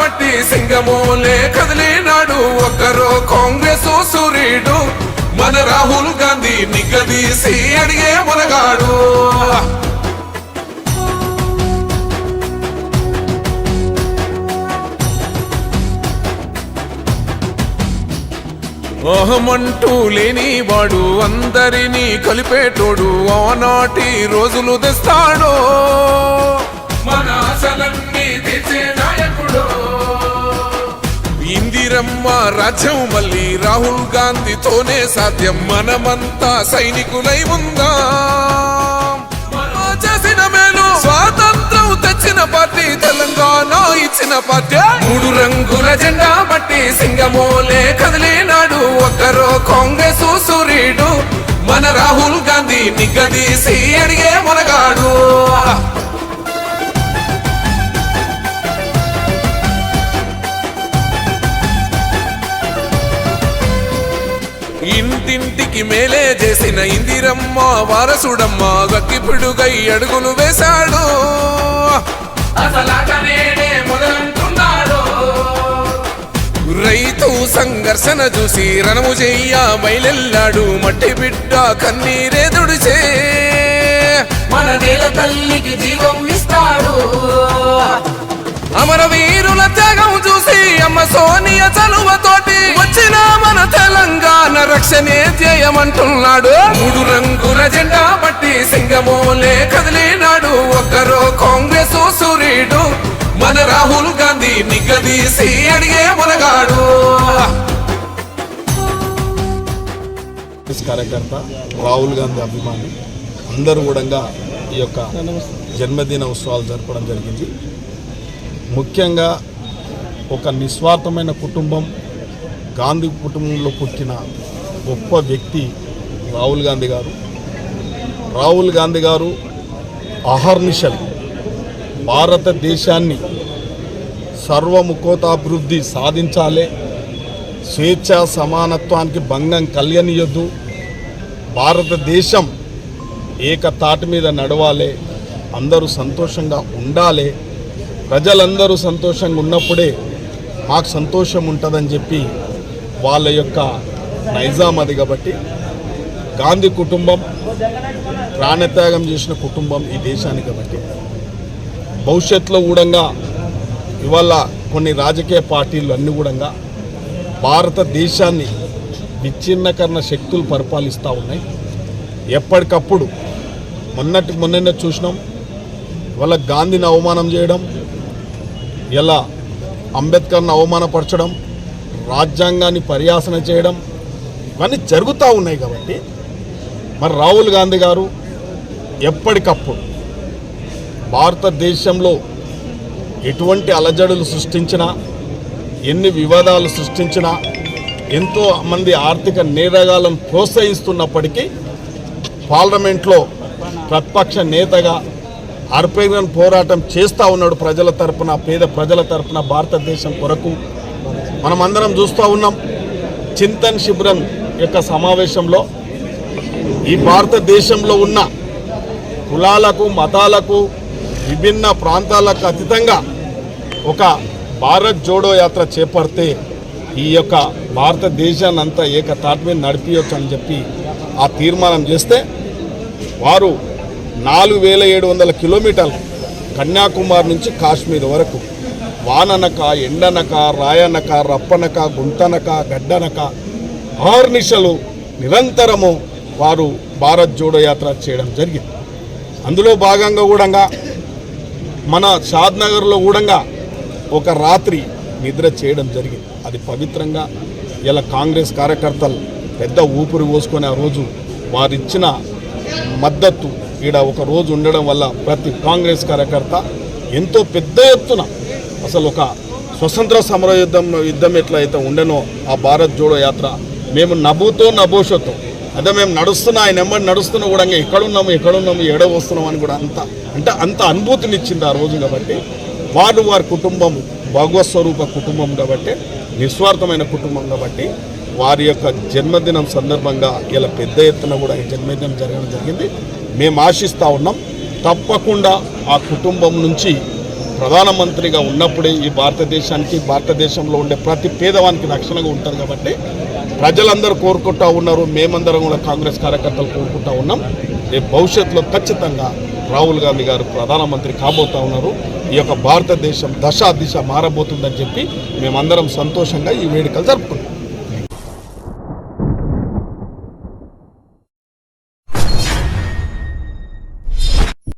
బట్టి సింగమోలే కదిలినాడు. ఒక్కరో కాంగ్రెస్ సూర్యుడు మన రాహుల్ గాంధీ నిగదీసి అడిగే మునగాడు. అహమంటూ లేని వాడు అందరినీ కలిపేటోడు ఆనాటి రోజులు తెస్తాడు. మన అసలన్నీ తెచ్చే నాయకుడు. వీరమ్మ రాజ్యం మళ్ళీ రాహుల్ గాంధీతోనే సాధ్యం. మనమంతా సైనికులై ఉందా. చేసిన మేలు స్వాతంత్రం తెచ్చిన పార్టీ తెలంగాణ ఇచ్చిన పార్టీ. మూడు రంగుల జెండా బట్టి సింగమోలే కదిలినాడు. ఒక్కరో కాంగ్రెస్ సూర్యుడు మన రాహుల్ గాంధీ నిగ్గదీసి అడిగే మొనగాడు. ఇంటికి మేలే చేసిన ఇందిరమ్మ వారసుడమ్మ గక్కిపిడుగై అడుగులు వేశాడు. రైతు సంఘర్షణ చూసి రణము చెయ్య బయలెల్లాడు మట్టి బిడ్డ కన్నీరేదుడిచే మన నేల తల్లికి జీవం ఇస్తాడు. అమరవీరుల త్యాగం అమ్మ సోనియ చలువతోటి వచ్చిన మన తెలంగాణ రక్షణే ధ్యేయమంటున్నాడు. మూడు రంగుల జెండా పట్టి సింగమోలే కదిలినాడు. ఒక్కరో కాంగ్రెస్ సూర్యుడు మన రాహుల్ గాంధీ నిగదీసి అడిగే మునగాడు. కార్యకర్త రాహుల్ గాంధీ అభిమాని అందరూ కూడా ఈ యొక్క జన్మదిన ఉత్సవాలు జరపడం జరిగింది. ముఖ్యంగా ఒక నిస్వార్థమైన కుటుంబం గాంధీ కుటుంబంలో పుట్టిన గొప్ప వ్యక్తి రాహుల్ గాంధీ గారు. రాహుల్ గాంధీ గారు అహర్నిశలు. భారతదేశాన్ని సర్వముఖోతాభివృద్ధి సాధించాలి. స్వేచ్ఛ సమానత్వానికి భంగం కలగనియొద్దు భారతదేశం ఏకతాటి మీద నడవాలి. అందరూ సంతోషంగా ఉండాలి. ప్రజలందరూ సంతోషంగా ఉన్నప్పుడే మాకు సంతోషం ఉంటుందని చెప్పి వాళ్ళ యొక్క నైజాం అది కాబట్టి గాంధీ కుటుంబం ప్రాణత్యాగం చేసిన కుటుంబం ఈ దేశానికి కాబట్టి. భవిష్యత్తులో కూడా ఇవాళ కొన్ని రాజకీయ పార్టీలు అన్నీ కూడా భారతదేశాన్ని విచ్ఛిన్నకరణ శక్తులు పరిపాలిస్తూ ఉన్నాయి. ఎప్పటికప్పుడు మొన్నటి మొన్ననే చూసినాం. ఇవాళ గాంధీని అవమానం చేయడం ఇలా అంబేద్కర్ని అవమానపరచడం రాజ్యాంగాన్ని పరిహాసన చేయడం ఇవన్నీ జరుగుతూ ఉన్నాయి కాబట్టి మరి రాహుల్ గాంధీ గారు ఎప్పటికప్పుడు భారతదేశంలో ఎటువంటి అలజడులు సృష్టించినా ఎన్ని వివాదాలు సృష్టించినా ఎంతో మంది ఆర్థిక నేరగాలను ప్రోత్సహిస్తున్నప్పటికీ పార్లమెంట్లో ప్రతిపక్ష నేతగా అర్పేగన్ పోరాటం చేస్తూ ఉన్నాడు ప్రజల తరపున పేద ప్రజల తరపున భారతదేశం కొరకు. మనమందరం చూస్తూ ఉన్నాం చింతన్ శిబిరం యొక్క సమావేశంలో. ఈ భారతదేశంలో ఉన్న కులాలకు మతాలకు విభిన్న ప్రాంతాలకు అతీతంగా ఒక భారత్ జోడో యాత్ర చేపడితే ఈ యొక్క భారతదేశాన్ని అంతా ఏకతాటి మీద నడిపించవచ్చు అని చెప్పి ఆ తీర్మానం చేస్తే వారు నాలుగు వేల ఏడు వందల కిలోమీటర్లు కన్యాకుమారి నుంచి కాశ్మీర్ వరకు. వాననక ఎండనక రాయనక రప్పనక గుంతనక గడ్డనక ఆర్నిశలు నిరంతరము వారు భారత్ జోడో యాత్ర చేయడం జరిగింది. అందులో భాగంగా కూడా మన షాద్నగర్లో కూడా ఒక రాత్రి నిద్ర చేయడం జరిగింది. అది పవిత్రంగా ఇలా కాంగ్రెస్ కార్యకర్తలు పెద్ద ఊపిరి పోసుకొని ఆ రోజు వారిచ్చిన మద్దతు ఈడ ఒక రోజు ఉండడం వల్ల ప్రతి కాంగ్రెస్ కార్యకర్త ఎంతో పెద్ద ఎత్తున అసలు ఒక స్వతంత్ర సమర యుద్ధం యుద్ధం ఎట్లయితే ఉండనో ఆ భారత్ జోడో యాత్ర మేము నభూతో నభూషతో అదే మేము నడుస్తున్నా ఆయన ఎమ్మడి నడుస్తున్నా కూడా ఇంకా ఎక్కడున్నాము ఎక్కడున్నాము ఎడ వస్తున్నాం అని కూడా అంత అంటే అంత అనుభూతినిచ్చింది ఆ రోజు కాబట్టి వారు వారి కుటుంబం భగవత్ స్వరూప కుటుంబం కాబట్టి నిస్వార్థమైన కుటుంబం కాబట్టి వారి యొక్క జన్మదినం సందర్భంగా ఇలా పెద్ద ఎత్తున కూడా ఈ జన్మదినం జరగడం జరిగింది. మేము ఆశిస్తూ ఉన్నాం. తప్పకుండా ఆ కుటుంబం నుంచి ప్రధానమంత్రిగా ఉన్నప్పుడే ఈ భారతదేశానికి భారతదేశంలో ఉండే ప్రతి పేదవానికి రక్షణగా ఉంటుంది కాబట్టి ప్రజలందరూ కోరుకుంటూ ఉన్నారు. మేమందరం కూడా కాంగ్రెస్ కార్యకర్తలు కోరుకుంటూ ఉన్నాం. రేపు భవిష్యత్తులో ఖచ్చితంగా రాహుల్ గాంధీ గారు ప్రధానమంత్రి కాబోతా ఉన్నారు. ఈ యొక్క భారతదేశం దశ దిశ మారబోతుందని చెప్పి మేమందరం సంతోషంగా ఈ వేడుకలు జరుపుకుంటాం